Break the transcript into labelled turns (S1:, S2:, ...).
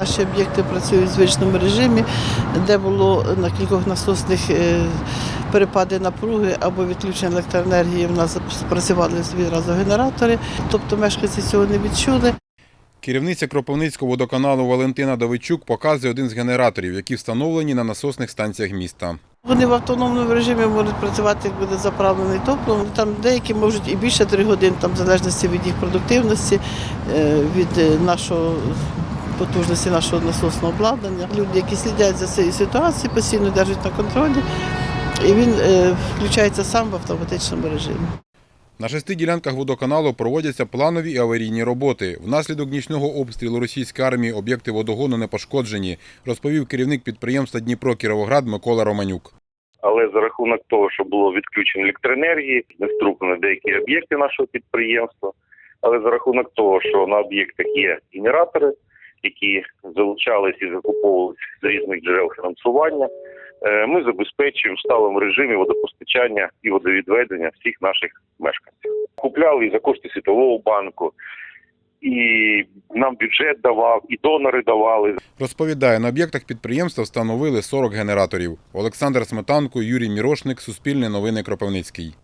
S1: Наші об'єкти працюють в звичному режимі, де було на кількох насосних е, перепади напруги або відключення електроенергії. В нас спрацювали відразу генератори, тобто мешканці цього не відчули.
S2: Керівниця Кропивницького водоканалу Валентина Давидчук показує один з генераторів, які встановлені на насосних станціях міста.
S1: Вони в автономному режимі можуть працювати, як буде заправлений топливом. Там деякі можуть і більше 3 години, там в залежності від їх продуктивності, е, від е, нашого потужності нашого насосного обладнання. Люди, які слідять за цією ситуацією, постійно держать на контролі, і він е, включається сам в автоматичному режимі.
S2: На шести ділянках водоканалу проводяться планові і аварійні роботи. Внаслідок нічного обстрілу російської армії об'єкти водогону не пошкоджені, розповів керівник підприємства Дніпро Кіровоград Микола Романюк.
S3: але за рахунок того, що було відключено електроенергії, не знеструблено деякі об'єкти нашого підприємства. Але за рахунок того, що на об'єктах є генератори, які залучалися і закуповувалися з різних джерел фінансування, е, ми забезпечуємо в сталому режимі водопостачання і водовідведення всіх наших мешканців. Купляли за кошти Світового банку, і нам бюджет давав, і донори давали.
S2: Розповідає, на об'єктах підприємства встановили 40 генераторів. Олександр Сметанко, Юрій Мірошник, Суспільне новини Кропивницький.